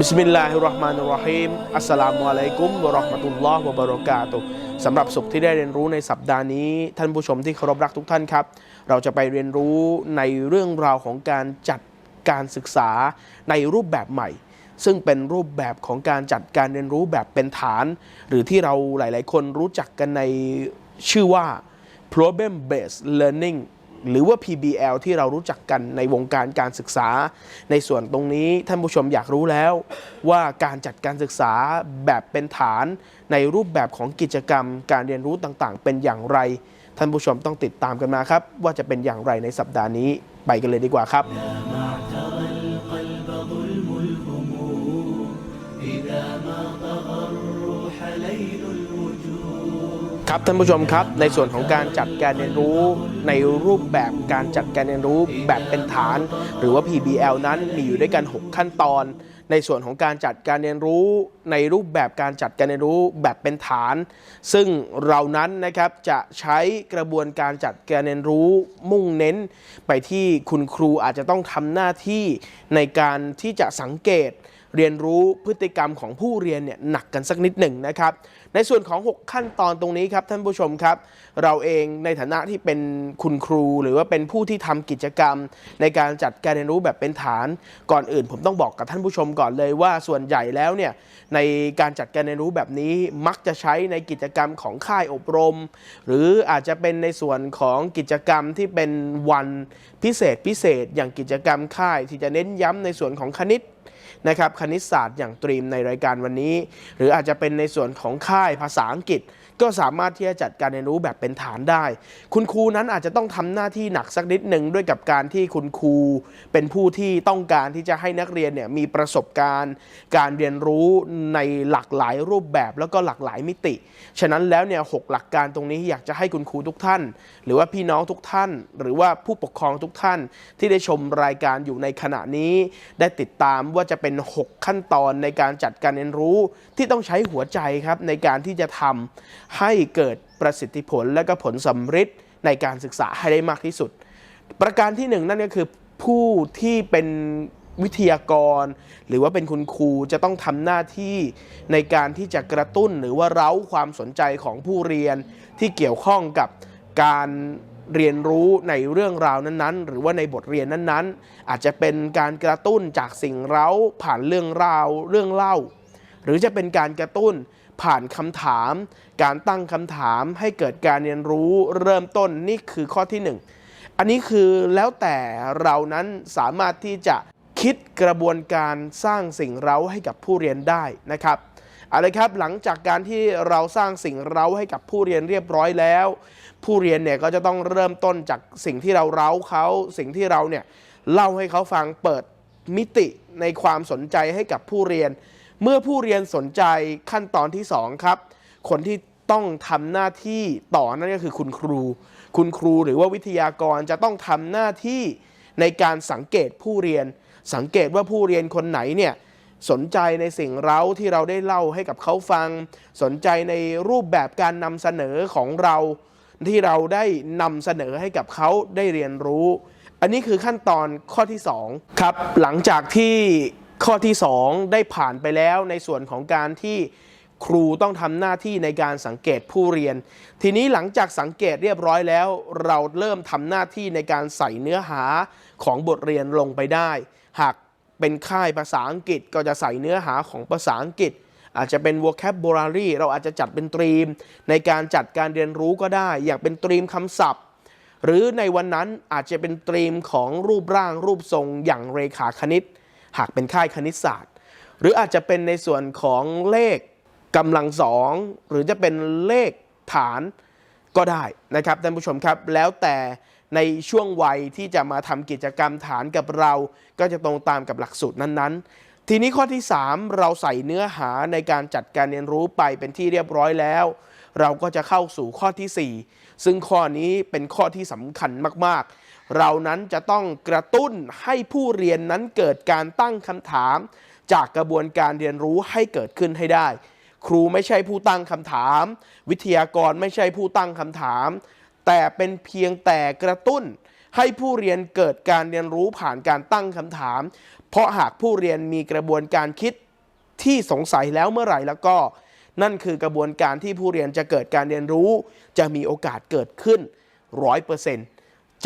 บิสมิลลาฮิรราะห์มานิรราะฮีมอัสสลามุอะลัยกุมวะเราะห์มะตุลลอฮ์วะบะเราะกาตุสำหรับสุขที่ได้เรียนรู้ในสัปดาห์นี้ ท่านผู้ชมที่เคารพรักทุกท่านครับ เราจะไปเรียนรู้ในเรื่องราวของการจัดการศึกษาในรูปแบบใหม่ ซึ่งเป็นรูปแบบของการจัดการเรียนรู้แบบเป็นฐาน หรือที่เราหลาย ๆ คนรู้จักกันในชื่อว่า problem based learning หรือว่า PBL ที่เรารู้จักกันในวงการการศึกษา ในส่วนตรงนี้ท่านผู้ชมอยากรู้แล้ว ว่าการจัดการศึกษาแบบเป็นฐาน ในรูปแบบของกิจกรรม การเรียนรู้ต่างๆ เป็นอย่างไร ท่านผู้ชมต้องติดตามกันมาครับ ว่าจะเป็นอย่างไรในสัปดาห์นี้ไปกันเลยดีกว่าครับ ครับท่านผู้ชมครับในส่วนของการจัดการเรียนรู้ในรูปแบบการจัดการเรียนรู้แบบเป็นฐาน หรือว่า PBL นั้นมีอยู่ด้วยกัน 6 ขั้นตอน ในส่วนของการจัดการเรียนรู้ในรูปแบบการจัดการเรียนรู้แบบเป็นฐาน ซึ่งเรานั้นนะครับจะใช้กระบวนการจัดการเรียนรู้มุ่งเน้น ไปที่คุณครูอาจจะต้องทำหน้าที่ในการที่จะสังเกตเรียนรู้พฤติกรรมของผู้เรียนเนี่ยหนักกันสักนิดหนึ่งนะครับ ในส่วนของ 6 ขั้นตอนตรงนี้ครับท่านผู้ชมครับ เราเองในฐานะที่เป็นคุณครู หรือว่าเป็นผู้ที่ทำกิจกรรม ในการจัดการเรียนรู้แบบเป็นฐาน ก่อนอื่น ผมต้องบอกกับท่านผู้ชมก่อนเลยว่าส่วนใหญ่แล้วเนี่ยในการจัดการเรียนรู้แบบนี้มักจะใช้ในกิจกรรมของค่ายอบรม หรืออาจจะเป็นในส่วนของกิจกรรมที่เป็นวันพิเศษพิเศษอย่างกิจกรรมค่าย ที่จะเน้นย้ำในส่วนของคณิต นะครับคณิตศาสตร์อย่างตรีมในรายการวันนี้ หรืออาจจะเป็นในส่วนของค่ายภาษาอังกฤษ ก็สามารถที่จะจัดการเรียนรู้แบบเป็นฐานได้ คุณครูนั้นอาจจะต้องทำหน้าที่หนักสักนิดหนึ่งด้วยกับการที่คุณครูเป็นผู้ที่ต้องการที่จะให้นักเรียนเนี่ยมีประสบการณ์ การเรียนรู้ในหลากหลายรูปแบบแล้วก็หลากหลายมิติ ฉะนั้นแล้วเนี่ยหกหลักการตรงนี้อยากจะให้คุณครูทุกท่าน หรือว่าพี่น้องทุกท่าน หรือว่าผู้ปกครองทุกท่านที่ได้ชมรายการอยู่ในขณะนี้ ได้ติดตามว่าจะเป็น 6 ขั้นตอนในการจัดการเรียนรู้ที่ต้องใช้หัวใจครับในการที่จะทำให้เกิดประสิทธิผลและก็ผลสำฤทธิ์ในการศึกษาให้ได้มากที่สุด ประการที่หนึ่งนั่นก็คือผู้ที่เป็นวิทยากร หรือว่าเป็นคุณครูจะต้องทำหน้าที่ในการที่จะกระตุ้นหรือว่าเร้าความสนใจของผู้เรียนที่เกี่ยวข้องกับการเรียนรู้ในเรื่องราวนั้นๆ หรือว่าในบทเรียนนั้นๆ อาจจะเป็นการกระตุ้นจากสิ่งเร้าผ่านเรื่องราวเรื่องเล่า หรือจะเป็นการกระตุ้น ผ่านคำถาม การตั้งคำถามให้เกิดการเรียนรู้เริ่มต้นนี่คือข้อที่หนึ่งอันนี้คือแล้วแต่เรานั้นสามารถที่จะคิดกระบวนการสร้างสิ่งเร้าให้กับผู้เรียนได้นะครับอาละครับหลังจากการที่เราสร้างสิ่งเร้าให้กับผู้เรียนเรียบร้อยแล้ว ผู้เรียนเนี่ยก็จะต้องเริ่มต้นจากสิ่งที่เราเร้าเขาสิ่งที่เราเนี่ยเล่าให้เขาฟังเปิดมิติในความสนใจให้กับผู้เรียน เมื่อผู้เรียนสนใจขั้นตอนที่สองครับ คนที่ต้องทำหน้าที่ต่อนั่นก็คือคุณครู คุณครูหรือว่าวิทยากรจะต้องทำหน้าที่ในการสังเกตผู้เรียน สังเกตว่าผู้เรียนคนไหนเนี่ยสนใจในสิ่งเร้าที่เราได้เล่าให้กับเขาฟัง สนใจในรูปแบบการนำเสนอของเรา ที่เราได้นำเสนอให้กับเขาได้เรียนรู้ อันนี้คือขั้นตอนข้อที่ 2 ครับ หลังจากที่ ข้อที่ 2 ได้ผ่านไปแล้วในส่วนของการที่ครูต้องทำหน้าที่ในการสังเกตผู้เรียน ทีนี้หลังจากสังเกตเรียบร้อยแล้ว เราเริ่มทำหน้าที่ในการใส่เนื้อหาของบทเรียนลงไปได้ หากเป็นค่ายภาษาอังกฤษก็จะใส่เนื้อหาของภาษาอังกฤษ อาจจะเป็น vocabulary เราอาจจะจัดเป็นตรีม ในการจัดการเรียนรู้ก็ได้ อย่างเป็นตรีมคำศัพท์ หรือในวันนั้นอาจจะเป็นตรีมของรูปร่างรูปทรงอย่างเรขาคณิต หากเป็นค่ายคณิตศาสตร์ หรืออาจจะเป็นในส่วนของเลขกำลังสองหรือจะเป็นเลขฐานก็ได้นะครับท่านผู้ชมครับ แล้วแต่ในช่วงวัยที่จะมาทำกิจกรรมฐานกับเรา ก็จะตรงตามกับหลักสูตรนั้นๆ ทีนี้ข้อที่ 3 เราใส่เนื้อหาในการจัดการเรียนรู้ไปเป็นที่เรียบร้อยแล้ว เราก็จะเข้าสู่ข้อทีสี่4 ซึ่งข้อนี้เป็นข้อที่สำคัญมากๆ เรานั้นจะต้องกระตุ้นให้ผู้เรียนนั้นเกิดการตั้งคำถาม จากกระบวนการเรียนรู้ให้เกิดขึ้นให้ได้ ครูไม่ใช่ผู้ตั้งคำถาม วิทยากรไม่ใช่ผู้ตั้งคำถาม แต่เป็นเพียงแต่กระตุ้น ให้ผู้เรียนเกิดการเรียนรู้ผ่านการตั้งคำถาม เพราะหากผู้เรียนมีกระบวนการคิดที่สงสัยแล้วเมื่อไหร่แล้วก็ นั่นคือกระบวนการที่ผู้เรียนจะเกิดการเรียนรู้ จะมีโอกาสเกิดขึ้นร้อยเปอร์เซ็นต์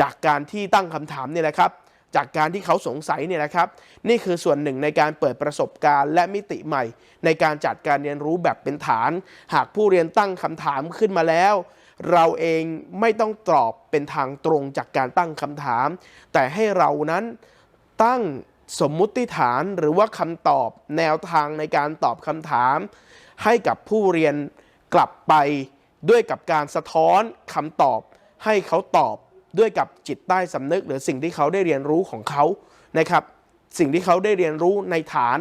จากการที่ตั้งคำถามเนี่ยแหละครับ จากการที่เขาสงสัยเนี่ยนะครับ นี่คือส่วนหนึ่งในการเปิดประสบการณ์และมิติใหม่ ในการจัดการเรียนรู้แบบเป็นฐาน หากผู้เรียนตั้งคำถามขึ้นมาแล้ว เราเองไม่ต้องตอบเป็นทางตรงจากการตั้งคำถาม แต่ให้เรานั้นตั้งสมมุติฐานหรือว่าคำตอบแนวทางในการตอบคำถาม ให้กับผู้เรียนกลับไปด้วยกับการสะท้อนคำตอบให้เขาตอบ ด้วยกับจิตใต้สำนึก หรือสิ่งที่เขาได้เรียนรู้ของเขานะครับสิ่งที่เขาได้เรียนรู้ในฐาน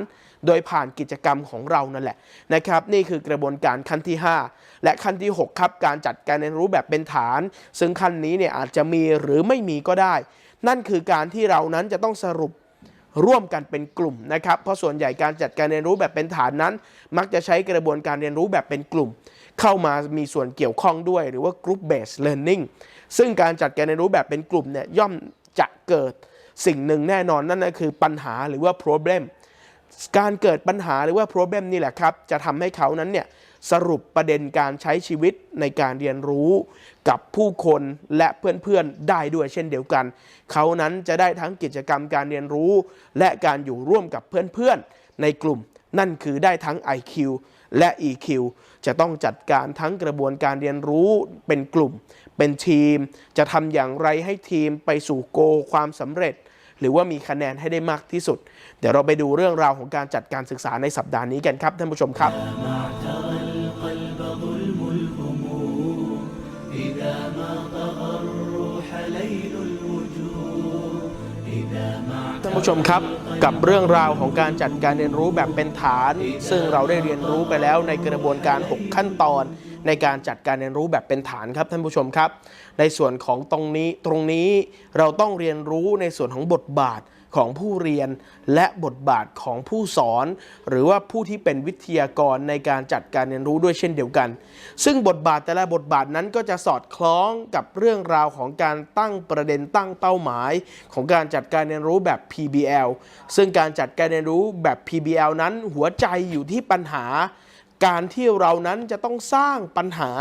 โดยผ่านกิจกรรมของเรานั่นแหละนะครับ นี่คือกระบวนการขั้นที่ 5 และขั้นที่ 6 ครับการจัดการเรียนรู้แบบเป็นฐาน ซึ่งขั้นนี้เนี่ยอาจจะมีหรือไม่มีก็ได้ นั่นคือการที่เรานั้นจะต้องสรุปร่วมกันเป็นกลุ่มนะครับ เพราะส่วนใหญ่การจัดการเรียนรู้แบบเป็นฐานนั้น มักจะใช้กระบวนการเรียนรู้แบบเป็นกลุ่ม เข้ามามีส่วนเกี่ยวข้องด้วยหรือว่า group based learning ซึ่งการจัดการเรียนรู้แบบเป็นกลุ่มเนี่ยย่อมจะเกิดสิ่งหนึ่งแน่นอนนั่นก็คือปัญหาหรือว่า problem การเกิดปัญหาหรือว่า problem นี่แหละครับ จะทำให้เขานั้นเนี่ยสรุปประเด็นการใช้ชีวิตในการเรียนรู้กับผู้คนและเพื่อนๆได้ด้วยเช่นเดียวกัน เขานั้นจะได้ทั้งกิจกรรมการเรียนรู้ และการอยู่ร่วมกับเพื่อนๆในกลุ่ม นั่นคือได้ทั้ง IQ และ EQ จะต้องจัดการทั้งกระบวนการเรียนรู้เป็นกลุ่ม เป็นทีม จะทำอย่างไรให้ทีมไปสู่โกความสำเร็จ หรือว่ามีคะแนนให้ได้มากที่สุด เดี๋ยวเราไปดูเรื่องราวของการจัดการศึกษาในสัปดาห์นี้กันครับท่านผู้ชมครับ ท่านผู้ชมครับกับเรื่องราวของการจัดการเรียนรู้แบบเป็นฐาน ซึ่งเราได้เรียนรู้ไปแล้วในกระบวนการ 6 ขั้นตอน ในการจัดการเรียนรู้แบบเป็นฐานครับท่านผู้ชมครับ ในส่วนของตรงนี้ตรงนี้เราต้องเรียนรู้ในส่วนของบทบาท ของผู้เรียน และบทบาทของผู้สอน หรือว่าผู้ที่เป็นวิทยากรในการจัดการเรียนรู้ด้วยเช่นเดียวกัน ซึ่งบทบาทแต่ละบทบาทนั้นก็จะสอดคล้องกับเรื่องราวของการตั้งประเด็นตั้งเป้าหมาย ของการจัดการเรียนรู้แบบ PBL ซึ่งการจัดการเรียนรู้แบบ PBL นั้นหัวใจอยู่ที่ปัญหาการที่เรานั้นจะต้องสร้างปัญหา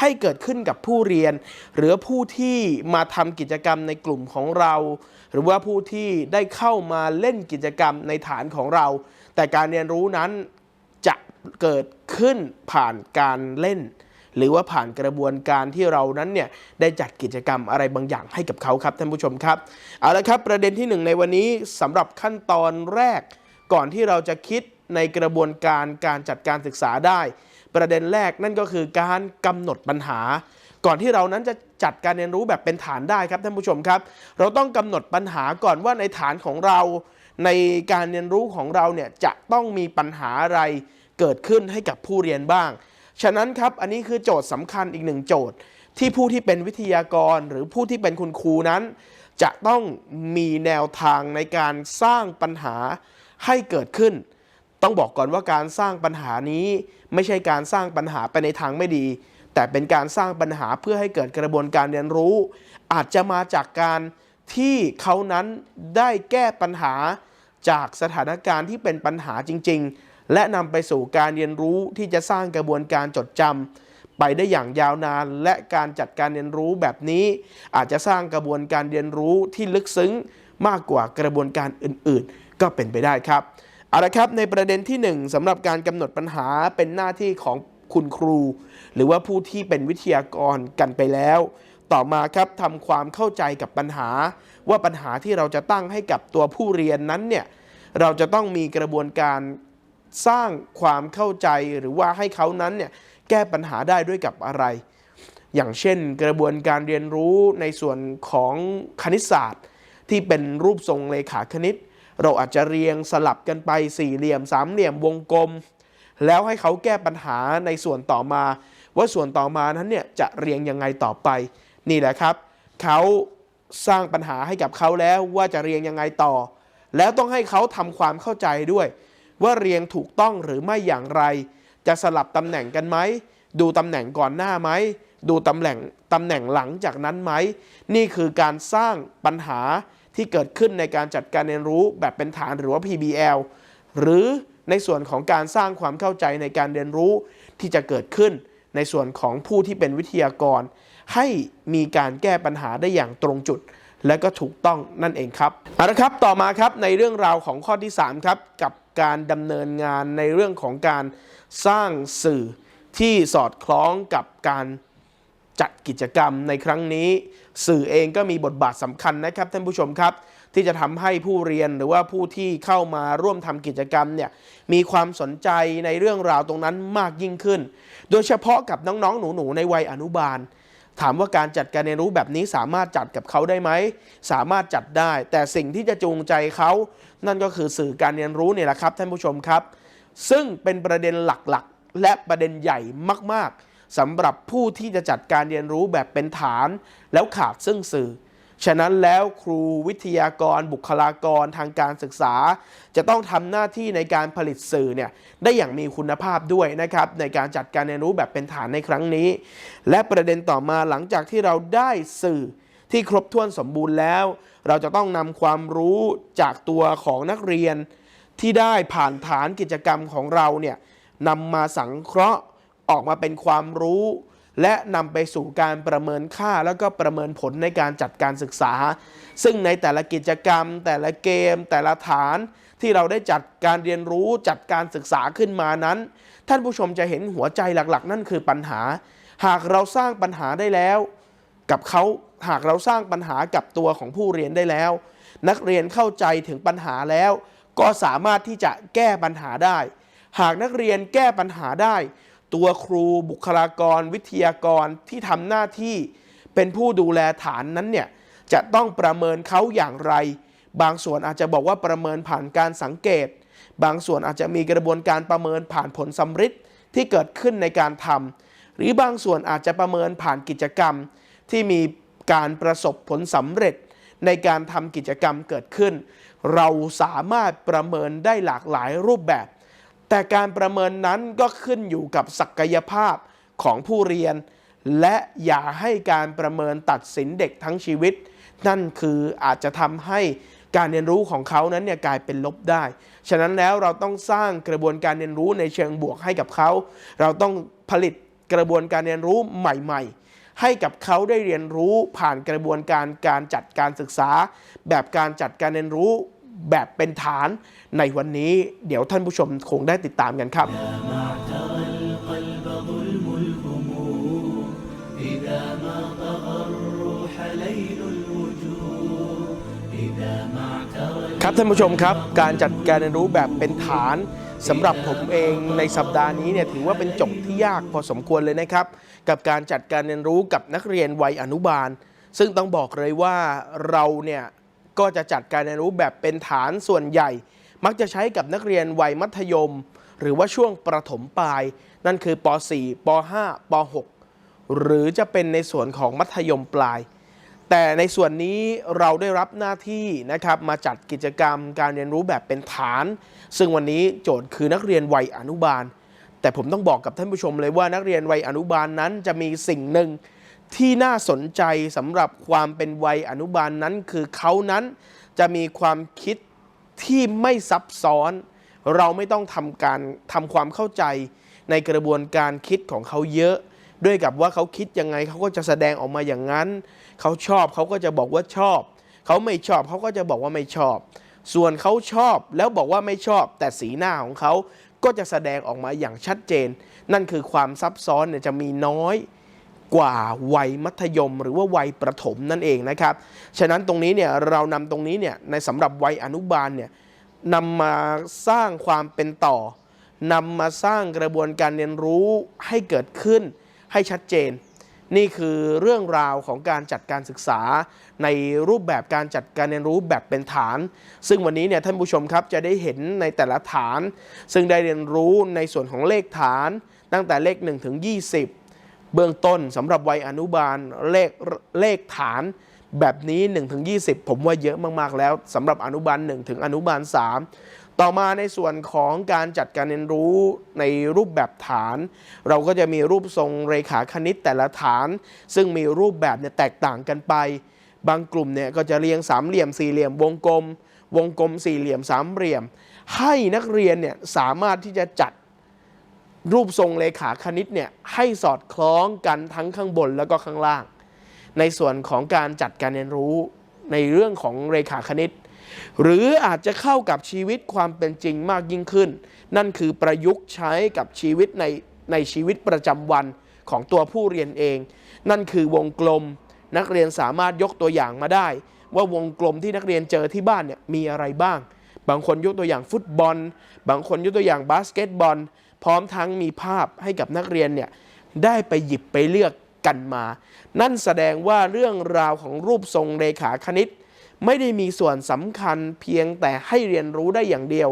ให้เกิดขึ้นกับผู้เรียน หรือผู้ที่มาทำกิจกรรมในกลุ่มของเรา หรือว่าผู้ที่ได้เข้ามาเล่นกิจกรรมในฐานของเรา แต่การเรียนรู้นั้นจะเกิดขึ้นผ่านการเล่น หรือว่าผ่านกระบวนการที่เรานั้นเนี่ยได้จัดกิจกรรมอะไรบางอย่างให้กับเขาครับท่านผู้ชมครับเอาละครับประเด็นที่หนึ่งในวันนี้สำหรับขั้นตอนแรก ก่อนที่เราจะคิดในกระบวนการการจัดการศึกษาได้ ประเด็นแรกนั่นก็คือการกำหนดปัญหา ก่อนที่เรานั้นจะจัดการเรียนรู้แบบเป็นฐานได้ครับท่านผู้ชมครับ เราต้องกำหนดปัญหาก่อนว่าในฐานของเรา ในการเรียนรู้ของเราเนี่ยจะต้องมีปัญหาอะไรเกิดขึ้นให้กับผู้เรียนบ้าง ฉะนั้นครับอันนี้คือโจทย์สำคัญอีกหนึ่งโจทย์ ที่ผู้ที่เป็นวิทยากร หรือผู้ที่เป็นคุณครูนั้น จะต้องมีแนวทางในการสร้างปัญหาให้เกิดขึ้น ต้องบอกก่อนว่าการสร้างปัญหานี้ไม่ใช่การสร้างปัญหาไปในทางไม่ดี แต่เป็นการสร้างปัญหาเพื่อให้เกิดกระบวนการเรียนรู้ อาจจะมาจากการที่เขานั้นได้แก้ปัญหาจากสถานการณ์ที่เป็นปัญหาจริง ๆ และนำไปสู่การเรียนรู้ที่จะสร้างกระบวนการจดจำไปได้อย่างยาวนาน และการจัดการเรียนรู้แบบนี้ อาจจะสร้างกระบวนการเรียนรู้ที่ลึกซึ้งมากกว่ากระบวนการอื่น ๆ ก็เป็นไปได้ครับเอาละครับในประเด็นที่ 1สำหรับการกำหนดปัญหาเป็นหน้าที่ของ คุณครู หรือว่าผู้ที่เป็นวิทยากรกันไปแล้ว ต่อมาครับทำความเข้าใจกับปัญหา ว่าปัญหาที่เราจะตั้งให้กับตัวผู้เรียนนั้นเนี่ยเราจะต้องมีกระบวนการสร้างความเข้าใจหรือว่าให้เขานั้นเนี่ยแก้ปัญหาได้ด้วยกับอะไร อย่างเช่นกระบวนการเรียนรู้ในส่วนของคณิตศาสตร์ ที่เป็นรูปทรงเลขาคณิต เราอาจจะเรียงสลับกันไปสี่เหลี่ยมสามเหลี่ยมวงกลม แล้วให้เขาแก้ปัญหาในส่วนต่อมา ว่าส่วนต่อมานั้นเนี่ยจะเรียงยังไงต่อไป นี่แหละครับ เขาสร้างปัญหาให้กับเขาแล้วว่าจะเรียงยังไงต่อ แล้วต้องให้เขาทำความเข้าใจด้วย ว่าเรียงถูกต้องหรือไม่อย่างไร จะสลับตำแหน่งกันไหมดูตำแหน่งก่อนหน้าไหมดูตำแหน่งตำแหน่งหลังจากนั้นไหม นี่คือการสร้างปัญหาที่เกิดขึ้นในการจัดการเรียนรู้แบบเป็นฐานหรือว่า PBL หรือ ในส่วนของการสร้างความเข้าใจในการเรียนรู้ที่จะเกิดขึ้น ในส่วนของผู้ที่เป็นวิทยากร ให้มีการแก้ปัญหาได้อย่างตรงจุด และก็ถูกต้องนั่นเองครับเอาละครับต่อมาครับในเรื่องราวของข้อที่ 3 ครับ กับการดำเนินงานในเรื่องของการสร้างสื่อที่สอดคล้องกับการจัดกิจกรรมในครั้งนี้ สื่อเองก็มีบทบาทสำคัญนะครับท่านผู้ชมครับ ที่จะทำให้ผู้เรียนหรือว่าผู้ที่เข้ามาร่วมทำกิจกรรมเนี่ยมีความสนใจในเรื่องราวตรงนั้นมากยิ่งขึ้น โดยเฉพาะกับน้องๆ หนูๆ ในวัยอนุบาล ถามว่าการจัดการเรียนรู้แบบนี้สามารถจัดกับเขาได้ไหม สามารถจัดได้ แต่สิ่งที่จะจูงใจเขานั่นก็คือสื่อการเรียนรู้เนี่ยแหละครับท่านผู้ชมครับ ซึ่งเป็นประเด็นหลักๆ และประเด็นใหญ่มากๆสำหรับผู้ที่จะจัดการเรียนรู้แบบเป็นฐาน แล้วขาดซึ่งสื่อ ฉะนั้นแล้วครูวิทยากรบุคลากรทางการศึกษา จะต้องทำหน้าที่ในการผลิตสื่อเนี่ยได้อย่างมีคุณภาพด้วยนะครับในการจัดการเรียนรู้แบบเป็นฐานในครั้งนี้ และประเด็นต่อมาหลังจากที่เราได้สื่อที่ครบถ้วนสมบูรณ์แล้ว เราจะต้องนำความรู้จากตัวของนักเรียน ที่ได้ผ่านฐานกิจกรรมของเราเนี่ยนำมาสังเคราะห์ออกมาเป็นความรู้ และนำไปสู่การประเมินค่าแล้วก็ประเมินผลในการจัดการศึกษา ซึ่งในแต่ละกิจกรรม แต่ละเกม แต่ละฐานที่เราได้จัดการเรียนรู้จัดการศึกษาขึ้นมานั้น ท่านผู้ชมจะเห็นหัวใจหลักๆ นั่นคือปัญหา หากเราสร้างปัญหาได้แล้ว กับเขาหากเราสร้างปัญหากับตัวของผู้เรียนได้แล้ว นักเรียนเข้าใจถึงปัญหาแล้ว ก็สามารถที่จะแก้ปัญหาได้ หากนักเรียนแก้ปัญหาได้ ตัวครูบุคลากร วิทยากรที่ทำหน้าที่เป็นผู้ดูแลฐานนั้นเนี่ยจะต้องประเมินเขาอย่างไร บางส่วนอาจจะบอกว่าประเมินผ่านการสังเกต บางส่วนอาจจะมีกระบวนการประเมินผ่านผลสำฤทธิ์ที่เกิดขึ้นในการทำหรือบางส่วนอาจจะประเมินผ่านกิจกรรม ที่มีการประสบผลสำเร็จ ในการทำกิจกรรมเกิดขึ้น เราสามารถประเมินได้หลากหลายรูปแบบ แต่การประเมินนั้นก็ขึ้นอยู่กับศักยภาพของผู้เรียน และอย่าให้การประเมินตัดสินเด็กทั้งชีวิต นั่นคืออาจจะทำให้การเรียนรู้ของเขานั้นเนี่ยกลายเป็นลบได้ ฉะนั้นแล้วเราต้องสร้างกระบวนการเรียนรู้ในเชิงบวกให้กับเขา เราต้องผลิตกระบวนการเรียนรู้ใหม่ ๆ ให้กับเขาได้เรียนรู้ผ่านกระบวนการการจัดการศึกษา แบบการจัดการเรียนรู้ แบบเป็นฐานในวันนี้เดี๋ยวท่านผู้ชมคงได้ติดตามกันครับ ครับท่านผู้ชมครับ การจัดการเรียนรู้แบบเป็นฐานสำหรับผมเองในสัปดาห์นี้เนี่ยถือว่าเป็นจบที่ยากพอสมควรเลยนะครับ กับการจัดการเรียนรู้กับนักเรียนวัยอนุบาล ซึ่งต้องบอกเลยว่าเราเนี่ย ก็จะจัดการเรียนรู้แบบเป็นฐานส่วนใหญ่ มักจะใช้กับนักเรียนวัยมัธยม หรือว่าช่วงประถมปลาย นั่นคือป .4 ป .5 ป .6 หรือจะเป็นในส่วนของมัธยมปลาย แต่ในส่วนนี้เราได้รับหน้าที่นะครับมาจัดกิจกรรมการเรียนรู้แบบเป็นฐาน ซึ่งวันนี้โจทย์คือนักเรียนวัยอนุบาล แต่ผมต้องบอกกับท่านผู้ชมเลยว่านักเรียนวัยอนุบาลนั้นจะมีสิ่งหนึ่ง ที่น่าสนใจสำหรับความเป็นวัยอนุบาลนั้น คือเขานั้นจะมีความคิดที่ไม่ซับซ้อน เราไม่ต้องทำการทำความเข้าใจในกระบวนการคิดของเขาเยอะ ด้วยกับว่าเขาคิดยังไงเขาก็จะแสดงออกมาอย่างนั้น เขาชอบเขาก็จะบอกว่าชอบ เขาไม่ชอบเขาก็จะบอกว่าไม่ชอบ ส่วนเขาชอบแล้วบอกว่าไม่ชอบ แต่สีหน้าของเขาก็จะแสดงออกมาอย่างชัดเจน นั่นคือความซับซ้อนเนี่ยจะมีน้อย กว่าวัยมัธยม หรือว่าวัยประถมนั่นเองนะครับ ฉะนั้นตรงนี้เนี่ยเรานำตรงนี้เนี่ยในสำหรับวัยอนุบาลเนี่ยนำมาสร้างความเป็นต่อนำมาสร้างกระบวนการเรียนรู้ให้เกิดขึ้นให้ชัดเจน นี่คือเรื่องราวของการจัดการศึกษา ในรูปแบบการจัดการเรียนรู้แบบเป็นฐาน ซึ่งวันนี้เนี่ยท่านผู้ชมครับจะได้เห็นในแต่ละฐาน ซึ่งได้เรียนรู้ในส่วนของเลขฐาน ตั้งแต่เลข 1 ถึง 20 เบื้องต้นสำหรับวัยอนุบาลเลขเลขฐานแบบนี้1ถึง20 ผมว่าเยอะมากๆแล้วสำหรับอนุบาล1ถึงอนุบาล 3 ต่อมาในส่วนของการจัดการเรียนรู้ในรูปแบบฐาน เราก็จะมีรูปทรงเรขาคณิตแต่ละฐาน ซึ่งมีรูปแบบเนี่ยแตกต่างกันไป บางกลุ่มเนี่ยก็จะเรียงสามเหลี่ยมสี่เหลี่ยมวงกลม วงกลมสี่เหลี่ยมสามเหลี่ยม ให้นักเรียนเนี่ยสามารถที่จะจัด รูปทรงเลขาคณิตเนี่ยให้สอดคล้องกันทั้งข้างบนแล้วก็ข้างล่าง ในส่วนของการจัดการเรียนรู้ในเรื่องของเลขาคณิต หรืออาจจะเข้ากับชีวิตความเป็นจริงมากยิ่งขึ้น นั่นคือประยุกต์ใช้กับชีวิตในในชีวิตประจำวันของตัวผู้เรียนเอง นั่นคือวงกลมนักเรียนสามารถยกตัวอย่างมาได้ ว่าวงกลมที่นักเรียนเจอที่บ้านเนี่ยมีอะไรบ้าง บางคนยกตัวอย่างฟุตบอล บางคนยกตัวอย่างบาสเกตบอล พร้อมทั้งมีภาพให้กับนักเรียนเนี่ยได้ไปหยิบไปเลือกกันมา นั่นแสดงว่าเรื่องราวของรูปทรงเลขาคณิต ไม่ได้มีส่วนสำคัญเพียงแต่ให้เรียนรู้ได้อย่างเดียว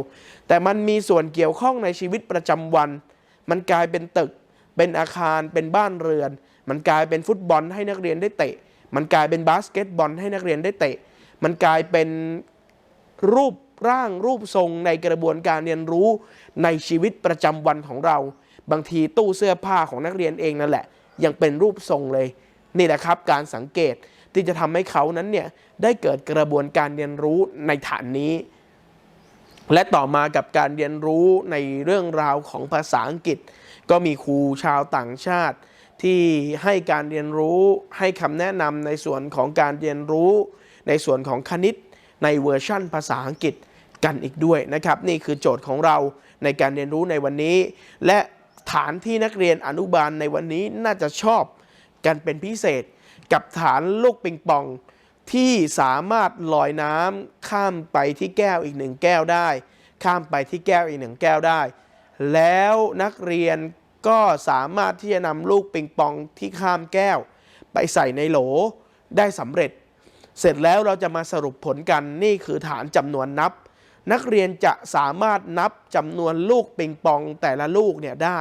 แต่มันมีส่วนเกี่ยวข้องในชีวิตประจำวัน มันกลายเป็นตึก เป็นอาคาร เป็นบ้านเรือน มันกลายเป็นฟุตบอลให้นักเรียนได้เตะ มันกลายเป็นบาสเกตบอลให้นักเรียนได้เตะ มันกลายเป็นรูป ร่างรูปทรงในกระบวนการเรียนรู้ในชีวิตประจำวันของเรา บางทีตู้เสื้อผ้าของนักเรียนเองนั่นแหละ ยังเป็นรูปทรงเลย นี่แหละครับการสังเกตที่จะทำให้เขานั้นเนี่ยได้เกิดกระบวนการเรียนรู้ในฐานนี้ และต่อมากับการเรียนรู้ในเรื่องราวของภาษาอังกฤษ ก็มีครูชาวต่างชาติ ที่ให้การเรียนรู้ให้คำแนะนำในส่วนของการเรียนรู้ ในส่วนของคณิตในเวอร์ชั่นภาษาอังกฤษ กันอีกด้วยนะครับ นี่คือโจทย์ของเราในการเรียนรู้ในวันนี้ และฐานที่นักเรียนอนุบาลในวันนี้น่าจะชอบกันเป็นพิเศษ กับฐานลูกปิงปอง ที่สามารถลอยน้ำข้ามไปที่แก้วอีกหนึ่งแก้วได้ ข้ามไปที่แก้วอีกหนึ่งแก้วได้ แล้วนักเรียนก็สามารถที่จะนำลูกปิงปองที่ข้ามแก้ว ไปใส่ในโหลได้สำเร็จ เสร็จแล้วเราจะมาสรุปผลกันนี่คือฐานจำนวนนับ นักเรียนจะสามารถนับจำนวนลูกปิงปองแต่ละลูกเนี่ยได้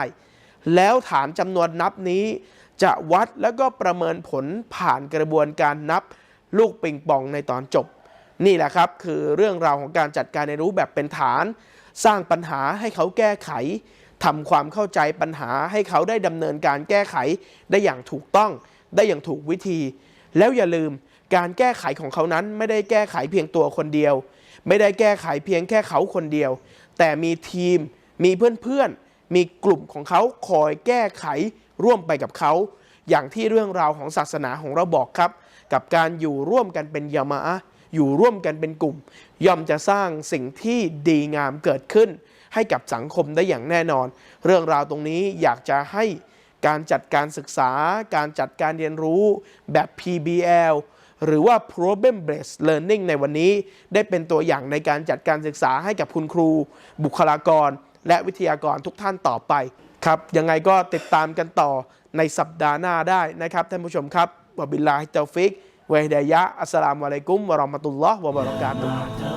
แล้วฐานจำนวนนับนี้ จะวัดแล้วก็ประเมินผลผ่านกระบวนการนับลูกปิงปองในตอนจบ นี่แหละครับคือเรื่องราวของการจัดการเรียนรู้แบบเป็นฐาน สร้างปัญหาให้เขาแก้ไขทำความเข้าใจปัญหาให้เขาได้ดำเนินการแก้ไขได้อย่างถูกต้อง ได้อย่างถูกวิธี แล้วอย่าลืม การแก้ไขของเขานั้นไม่ได้แก้ไขเพียงตัวคนเดียว ไม่ได้แก้ไขเพียงแค่เขาคนเดียว แต่มีทีมมีเพื่อนๆ มีกลุ่มของเขาคอยแก้ไขร่วมไปกับเขา อย่างที่เรื่องราวของศาสนาของเราบอกครับ กับการอยู่ร่วมกันเป็นยามะอะห์อยู่ร่วมกันเป็นกลุ่ม ย่อมจะสร้างสิ่งที่ดีงามเกิดขึ้น ให้กับสังคมได้อย่างแน่นอน เรื่องราวตรงนี้อยากจะให้การจัดการศึกษา การจัดการเรียนรู้แบบ PBL หรือว่า problem based learning ในวันนี้ ได้เป็นตัวอย่างในการจัดการศึกษาให้กับคุณครู บุคลากร และวิทยากรทุกท่านต่อไปครับยังไงก็ติดตามกันต่อในสัปดาห์หน้าได้นะครับท่านผู้ชมครับวบิลลาฮิตตฟิกเวฮิดายะอัสสลามุอะลัยกุมวะราะมะตุลลอฮ์วะบะเราะกาตุฮ์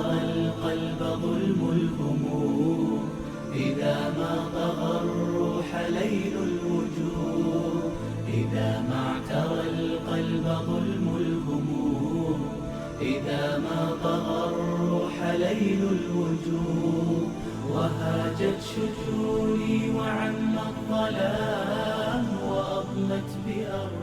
ضجت شجوني وعم الظلام وأضلت بأرض